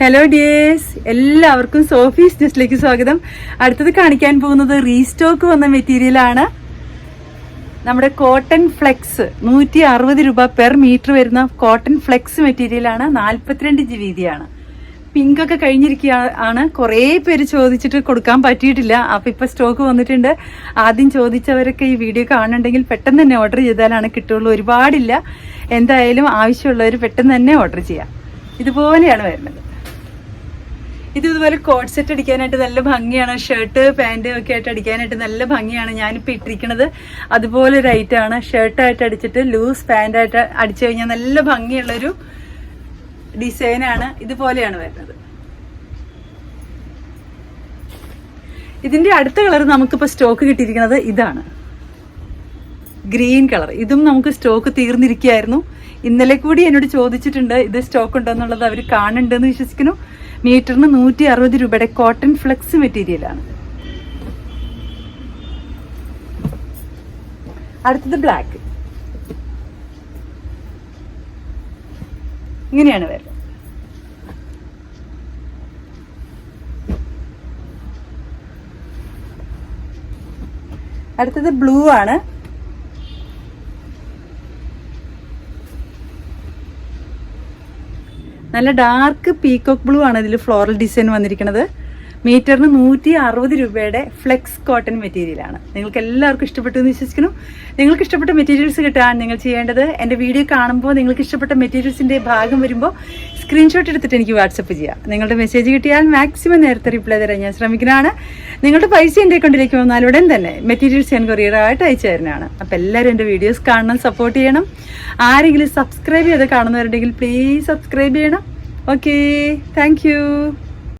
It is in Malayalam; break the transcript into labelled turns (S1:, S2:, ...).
S1: ഹലോ ഡിയേഴ്സ് എല്ലാവർക്കും സോഫീസ് ജസ്റ്റിലേക്ക് സ്വാഗതം. അടുത്തത് കാണിക്കാൻ പോകുന്നത് റീസ്റ്റോക്ക് വന്ന മെറ്റീരിയലാണ് നമ്മുടെ കോട്ടൺ ഫ്ലെക്സ് നൂറ്റി അറുപത് രൂപ പെർ മീറ്റർ വരുന്ന കോട്ടൺ ഫ്ലെക്സ് മെറ്റീരിയലാണ് നാൽപ്പത്തിരണ്ട് ഇഞ്ച് വീതിയാണ് പിങ്ക് ഒക്കെ കഴിഞ്ഞിരിക്കുക ആണ് കുറേ പേര് ചോദിച്ചിട്ട് കൊടുക്കാൻ പറ്റിയിട്ടില്ല. അപ്പൊ ഇപ്പൊ സ്റ്റോക്ക് വന്നിട്ടുണ്ട്. ആദ്യം ചോദിച്ചവരൊക്കെ ഈ വീഡിയോ കാണുന്നുണ്ടെങ്കിൽ പെട്ടെന്ന് തന്നെ ഓർഡർ ചെയ്താലാണ് കിട്ടുള്ളൂ ഒരുപാടില്ല. എന്തായാലും ആവശ്യമുള്ളവർ പെട്ടെന്ന് തന്നെ ഓർഡർ ചെയ്യാം. ഇതുപോലെയാണ് വരുന്നത്. ഇത് ഇതുപോലെ കോട്ട് സെറ്റ് അടിക്കാനായിട്ട് നല്ല ഭംഗിയാണ്. ഷർട്ട് പാന്റ് ഒക്കെ ആയിട്ട് അടിക്കാനായിട്ട് നല്ല ഭംഗിയാണ് ഞാനിപ്പോൾ ഇട്ടിരിക്കുന്നത്. അതുപോലെ ഒരു ഐറ്റാണ് ഷർട്ടായിട്ട് അടിച്ചിട്ട് ലൂസ് പാന്റായിട്ട് അടിച്ചു കഴിഞ്ഞാൽ നല്ല ഭംഗിയുള്ളൊരു ഡിസൈനാണ് ഇതുപോലെയാണ് വരുന്നത്. ഇതിന്റെ അടുത്ത കളർ നമുക്കിപ്പോൾ സ്റ്റോക്ക് കിട്ടിയിരിക്കുന്നത് ഇതാണ്. ഗ്രീൻ കളർ ഇതും നമുക്ക് സ്റ്റോക്ക് തീർന്നിരിക്കുകയായിരുന്നു. ഇന്നലെ കൂടി എന്നോട് ചോദിച്ചിട്ടുണ്ട് ഇത് സ്റ്റോക്ക് ഉണ്ടോ എന്നുള്ളത് അവർ കാണുന്നുണ്ടെന്ന് വിശ്വസിക്കുന്നു. മീറ്ററിന് നൂറ്റി അറുപത് രൂപയുടെ കോട്ടൺ ഫ്ലെക്സ് മെറ്റീരിയലാണ് അടുത്തത് ബ്ലാക്ക് ഇങ്ങനെയാണ് വരുന്നത്. അടുത്തത് ബ്ലൂ ആണ്. നല്ല ഡാർക്ക് പീകോക്ക് ബ്ലൂ ആണ് ഇതിൽ ഫ്ലോറൽ ഡിസൈൻ വന്നിരിക്കുന്നത് മീറ്ററിന് നൂറ്റി അറുപത് രൂപയുടെ ഫ്ലെക്സ് കോട്ടൺ മെറ്റീരിയലാണ് നിങ്ങൾക്ക് എല്ലാവർക്കും ഇഷ്ടപ്പെട്ടു എന്ന് വിശ്വസിക്കുന്നു. നിങ്ങൾക്ക് ഇഷ്ടപ്പെട്ട മെറ്റീരിയൽസ് കിട്ടാൻ നിങ്ങൾ ചെയ്യേണ്ടത് എന്റെ വീഡിയോ കാണുമ്പോൾ നിങ്ങൾക്ക് ഇഷ്ടപ്പെട്ട മെറ്റീരിയൽസിന്റെ ഭാഗം വരുമ്പോൾ സ്ക്രീൻഷോട്ട് എടുത്തിട്ട് എനിക്ക് വാട്സപ്പ് ചെയ്യാം. നിങ്ങളുടെ മെസ്സേജ് കിട്ടിയാൽ മാക്സിമം നേരത്തെ റിപ്ലൈ തരാൻ ഞാൻ ശ്രമിക്കുന്നതാണ്. നിങ്ങളുടെ പൈസ എന്റെ അക്കൗണ്ടിലേക്ക് വന്നാൽ ഉടൻ തന്നെ മെറ്റീരിയൽസ് ഞാൻ കൊറിയറായിട്ട് അയച്ചു തരുന്നതാണ്. അപ്പോൾ എല്ലാവരും എന്റെ വീഡിയോസ് കാണണം സപ്പോർട്ട് ചെയ്യണം. ആരെങ്കിലും സബ്സ്ക്രൈബ് ചെയ്ത് കാണുന്നവരുണ്ടെങ്കിൽ പ്ലീസ് സബ്സ്ക്രൈബ് ചെയ്യണം. Okay thank